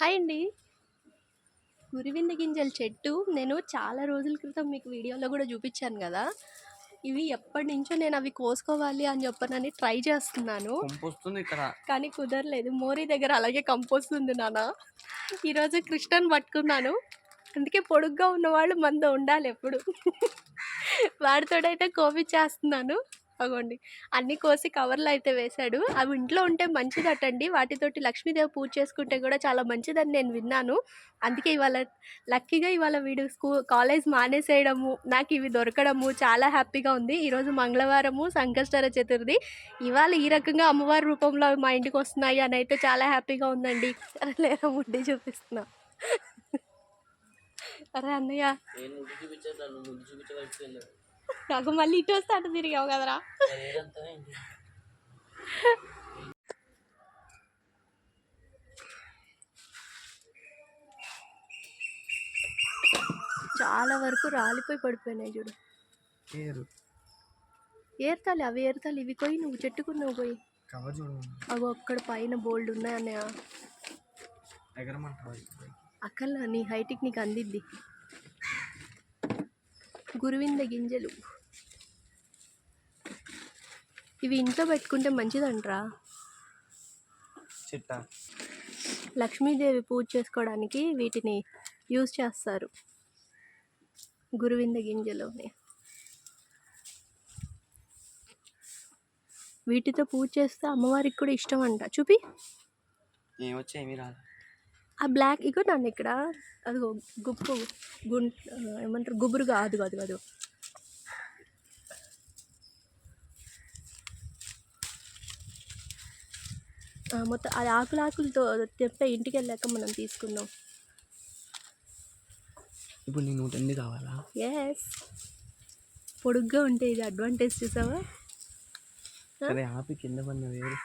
Hi అండి. గురివింద గింజల చెట్టు. నేను చాలా రోజుల క్రితం మీకు వీడియోలో కూడా చూపించాను కదా. ఇవి ఎప్పటి నుంచో నేను అవి కోసుకోవాలి అని చెప్పనని ట్రై చేస్తున్నాను. ఇక్కడ. కానీ కుదరలేదు. మోరీ దగ్గర అలాగే కంపోస్ట్ ఉంది నాన్న. ఈరోజు కృష్ణన్ పట్టుకున్నాను. అందుకే పొడుగ్గా ఉన్నవాళ్ళు మనతో ఉండాలి ఎప్పుడు. వాడితోడైతే కోపించేస్తున్నాను అగోండి. అన్ని కోసి కవర్లో అయితే వేశాడు. అవి ఇంట్లో ఉంటే మంచిదటండి. వాటితోటి లక్ష్మీదేవి పూజ చేసుకుంటే కూడా చాలా మంచిదని నేను విన్నాను. అందుకే ఇవాళ లక్కీగా ఇవాళ వీడు స్కూల్ కాలేజ్ మానేసేయడము నాకు ఇవి దొరకడము చాలా హ్యాపీగా ఉంది. ఈరోజు మంగళవారము సంకష్టర చతుర్థి. ఇవాళ ఈ రకంగా అమ్మవారి రూపంలో అవి మా ఇంటికి వస్తున్నాయి అని అయితే చాలా హ్యాపీగా ఉందండి. లేదా ముడ్డి చూపిస్తున్నా. అరే అన్నయ్య. నాకు మళ్ళీ ఇటు వస్తే అటు తిరిగావు కదరా? చాలా వరకు రాలిపోయి పడిపోయినాయి చూడు. ఏర్తాలి అవి ఏర్తాలి ఇవి పోయి నువ్వు చెట్టుకున్నావు పోయి. కవర్ చూడు. అవి అక్కడ పైన బోల్డ్ ఎగరమంటారు అక్కల నీ హైట్కి నీకు అందిద్ది. గురువింద గింజలు. ఇవి ఇంట్లో పెట్టుకుంటే మంచిదంట్రా. చిట్ట? లక్ష్మీదేవి పూజ చేసుకోవడానికి వీటిని యూజ్ చేస్తారు. గురువింద గింజలోని. వీటితో పూజ చేస్తే అమ్మవారికి కూడా ఇష్టం అంట చూపి ఏమొచ్చా ఏమీ రాదు ఆ బ్లాక్ ఇగో నన్ను ఇక్కడ అదిగో గుప్పు గుం ఏమంటారు గుబురు కాదు కాదు కాదు మొత్తం అది ఆకులు ఆకులతో తెప్పే ఇంటికి వెళ్ళాక మనం తీసుకుందాం. ఇప్పుడు నేను నూట ఎనిమిది కావాలా? ఎస్ పొడుగ్గా ఉంటే ఇది అడ్వాంటేజ్ చూసావా? అదే ఆపి కింద పడిన వేరు.